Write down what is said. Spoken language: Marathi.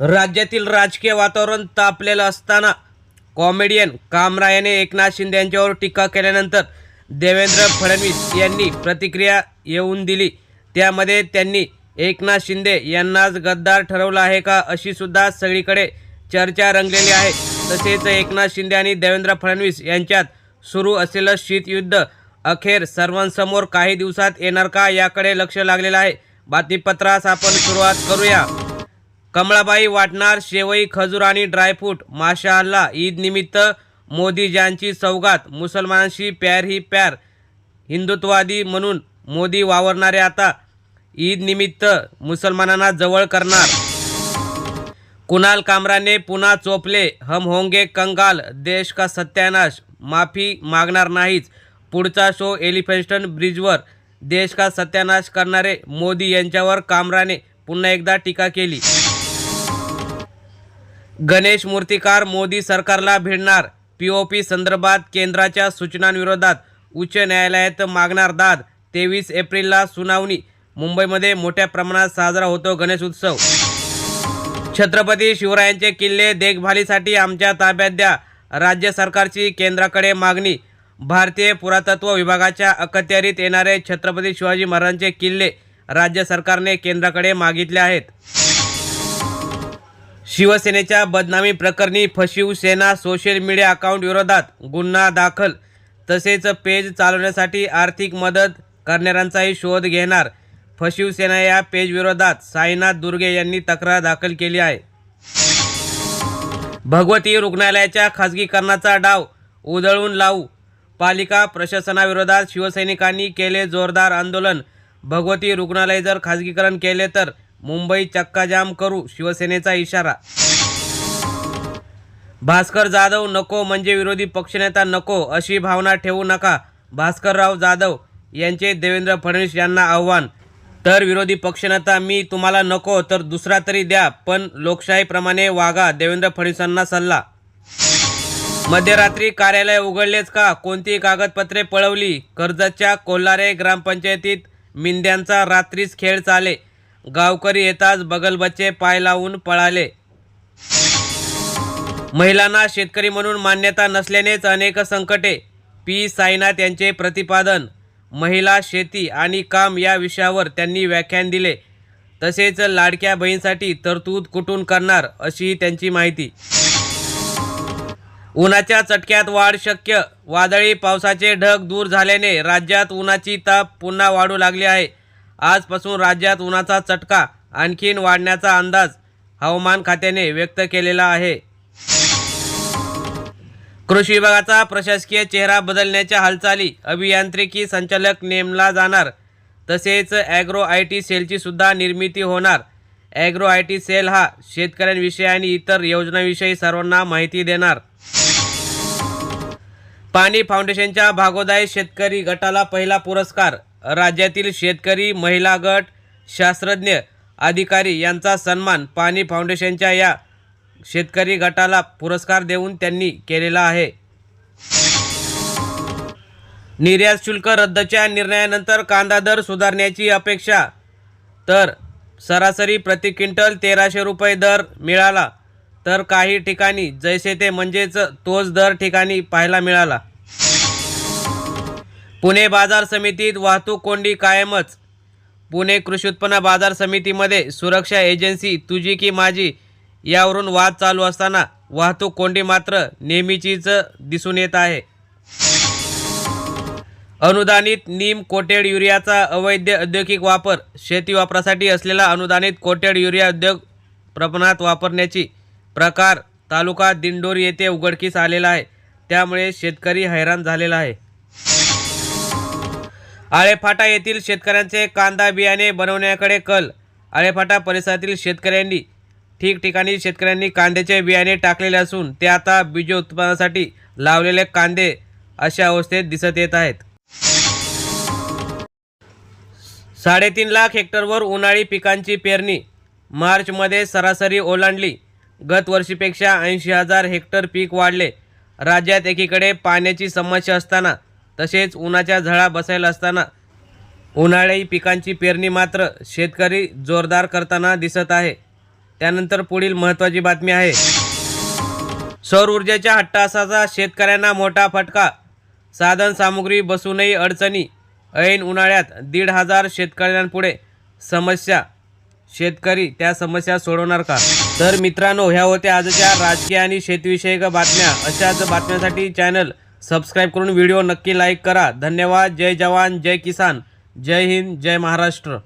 राज्यातील राजकीय वातावरण तापलेलं असताना कॉमेडियन कामरा याने एकनाथ शिंदे यांच्यावर टीका केल्यानंतर देवेंद्र फडणवीस यांनी प्रतिक्रिया येऊन दिली. त्यामध्ये त्यांनी एकनाथ शिंदे यांनाच गद्दार ठरवलं आहे का अशी सुद्धा सगळीकडे चर्चा रंगलेली आहे. तसेच एकनाथ शिंदे आणि देवेंद्र फडणवीस यांच्यात सुरू असलेलं शीतयुद्ध अखेर सर्वांसमोर काही दिवसात येणार का याकडे लक्ष लागलेलं आहे. बातमीपत्रास आपण सुरुवात करूया. कमळाबाई वाटणार शेवई खजूर आणि ड्रायफ्रूट माशाला ईदनिमित्त ईद मोदी सौगात मुसलमानांशी प्यार ही प्यार हिंदुत्ववादी म्हणून मोदी वावरणारे आता. ईदनिमित्त मुसलमानांना जवळ करणार. कुणाल कामराने पुन्हा चोपले हम होंगे कंगाल देश का सत्यानाश माफी मागणार नाहीच. पुढचा शो एलिफेंस्टन ब्रिजवर देश का सत्यानाश करणारे मोदी यांच्यावर कामराने पुन्हा एकदा टीका केली. गणेश मूर्तिकार मोदी सरकारला भिडणार पीओपी संदर्भात केंद्राच्या सूचनांविरोधात उच्च न्यायालयात मागणार दाद. तेवीस एप्रिलला सुनावणी. मुंबईमध्ये मोठ्या प्रमाणात साजरा होतो गणेश उत्सव. छत्रपती शिवरायांचे किल्ले देखभालीसाठी आमच्या ताब्यात द्या. राज्य सरकारची केंद्राकडे मागणी. भारतीय पुरातत्व विभागाच्या अखत्यारीत येणारे छत्रपती शिवाजी महाराजांचे किल्ले राज्य सरकारने केंद्राकडे मागितले आहेत. शिवसेनेच्या बदनामी प्रकरणी फशीव सेना सोशल मीडिया अकाउंट विरोधात गुन्हा दाखल. तसेच पेज चालवण्यासाठी आर्थिक मदत करणाऱ्यांचाही शोध घेणार. फशीव सेना या पेजविरोधात साईनाथ दुर्गे यांनी तक्रार दाखल केली आहे. भगवती रुग्णालयाच्या खाजगीकरणाचा डाव उधळून लावू. पालिका प्रशासनाविरोधात शिवसैनिकांनी केले जोरदार आंदोलन. भगवती रुग्णालय जर खाजगीकरण केले तर मुंबई चक्काजाम करू शिवसेनेचा इशारा. भास्कर जाधव नको म्हणजे विरोधी पक्षनेता नको अशी भावना ठेवू नका. भास्करराव जाधव यांचे देवेंद्र फडणवीस यांना आव्हान. तर विरोधी पक्षनेता मी तुम्हाला नको तर दुसरा तरी द्या पण लोकशाहीप्रमाणे वागा देवेंद्र फडणवीसांना सल्ला. मध्यरात्री कार्यालय उघडलेच का? कोणती कागदपत्रे पळवली? कर्जतच्या कोल्हारे ग्रामपंचायतीत मिंद्यांचा रात्रीच खेळ चाले. गावकरी येताच बगलबच्चे पाय लावून पळाले. महिलांना शेतकरी म्हणून मान्यता नसल्यानेच अनेक संकटे. पी. साईनाथ यांचे प्रतिपादन महिला शेती आणि काम या विषयावर त्यांनी व्याख्यान दिले. तसेच लाडक्या बहीणसाठी तरतूद कुठून करणार अशी त्यांची माहिती. उन्हाच्या चटक्यात वाढ शक्य वादळी पावसाचे ढग दूर झाल्याने राज्यात उन्हाची ताप पुन्हा वाढू लागली आहे. आजपासून राज्यात उन्हाचा चटका आणखीन वाढण्याचा अंदाज हवामान खात्याने व्यक्त केलेला आहे. कृषी विभागाचा प्रशासकीय चेहरा बदलण्याच्या हालचाली अभियांत्रिकी संचालक नेमला जाणार तसेच ॲग्रो आय टी सेलची सुद्धा निर्मिती होणार. ॲग्रो आय टी सेल हा शेतकऱ्यांविषयी आणि इतर योजनांविषयी सर्वांना माहिती देणार. पाणी फाउंडेशनच्या भागोदाय शेतकरी गटाला पहिला पुरस्कार. राज्यातील शेतकरी महिला गट शास्त्रज्ञ अधिकारी यांचा सन्मान पाणी फाउंडेशनच्या या शेतकरी गटाला पुरस्कार देऊन त्यांनी केलेला आहे. निर्यात शुल्क रद्दच्या निर्णयानंतर कांदा दर सुधारण्याची अपेक्षा. तर सरासरी प्रति क्विंटल तेराशे रुपये दर मिळाला. तर काही ठिकाणी जैसे ते म्हणजेच तोच दर ठिकाणी पाहायला मिळाला. पुणे बाजार समितीत वाहतूक कोंडी कायमच. पुणे कृषी उत्पन्न बाजार समितीमध्ये सुरक्षा एजन्सी तुझी की माझी यावरून वाद चालू असताना वाहतूक कोंडी मात्र नेहमीचीच दिसून येत आहे. अनुदानित नीम कोटेड युरियाचा अवैध औद्योगिक वापर शेती वापरासाठी असलेला अनुदानित कोटेड युरिया उद्योग प्रमाणात वापरण्याची प्रकार तालुका दिंडोर येथे उघडकीस आलेला आहे. त्यामुळे शेतकरी हैराण झालेला आहे. आळेफाटा येथील शेतकऱ्यांचे कांदा बियाणे बनवण्याकडे कल. आळेफाटा परिसरातील शेतकऱ्यांनी ठिकठिकाणी शेतकऱ्यांनी कांद्याचे बियाणे टाकलेले असून ते आता बीज उत्पादनासाठी लावलेले कांदे अशा अवस्थेत दिसत येत आहेत. साडेतीन लाख हेक्टरवर उन्हाळी पिकांची पेरणी. मार्चमध्ये सरासरी ओलांडली. गत वर्षीपेक्षा ऐंशी हजार हेक्टर पीक वाढले. राज्यात एकीकडे पाण्याची समस्या असताना तसेच उन्हाच्या झळा बसायला असताना. उन्हाळी पिकांची पेरणी मात्र शेतकरी जोरदार करताना दिसत आहे. त्यानंतर पुढील महत्त्वाची बातमी आहे. सौर ऊर्जेच्या हट्टासाचा शेतकऱ्यांना मोठा फटका. साधन सामुग्री बसूनही अडचणी. ऐन उन्हाळ्यात दीड हजार शेतकऱ्यांपुढे समस्या. शेतकरी त्या समस्या सोडवणार का? तर मित्रांनो ह्या होत्या आजच्या राजकीय आणि शेतीविषयक बातम्या. अशाच बातम्यांसाठी चॅनल सबस्क्राईब करून व्हिडिओ नक्की लाईक करा. धन्यवाद. जय जवान जय किसान. जय हिंद जय महाराष्ट्र.